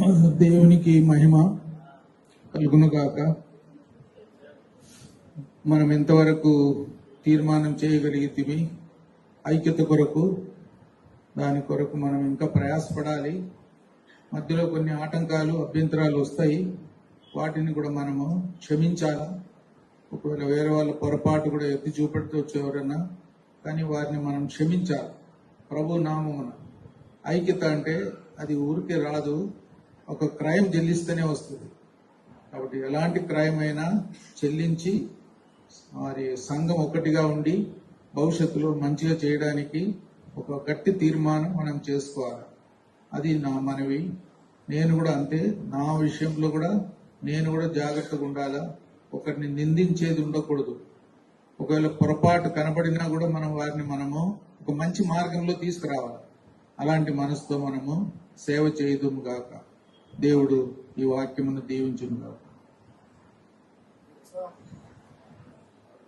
దేవునికి మహిమ కలుగును కాక మనం ఎంతవరకు తీర్మానం చేయగలిగితే ఐక్యత కొరకు దాని కొరకు మనం ఇంకా ప్రయాసపడాలి. మధ్యలో కొన్ని ఆటంకాలు అభ్యంతరాలు వస్తాయి. వాటిని కూడా మనము క్షమించాలి? ఒకవేళ వేరే వాళ్ళ పొరపాటు కూడా ఎత్తి చూపెడుతూ ఎవరన్నా కానీ వారిని మనం క్షమించాలి? ప్రభు నామమున. ఐక్యత అంటే అది ఊరికే రాదు. ఒక క్రైమ్ చెల్లిస్తేనే వస్తుంది. కాబట్టి ఎలాంటి క్రైమ్ అయినా చెల్లించి మరి సంఘం ఒకటిగా ఉండి భవిష్యత్తులో మంచిగా చేయడానికి ఒక గట్టి తీర్మానం మనం చేసుకోవాలి. అది నా మనవి. నేను కూడా అంతే. నా విషయంలో కూడా నేను కూడా జాగ్రత్తగా ఉండాలా? ఒకరిని నిందించేది ఉండకూడదు. ఒకవేళ పొరపాటు కనబడినా కూడా మనం వారిని మనము ఒక మంచి మార్గంలో తీసుకురావాలి. అలాంటి మనసుతో మనము సేవ చేయదుము గాక. దేవుడు ఈ వాక్యమును దీవించును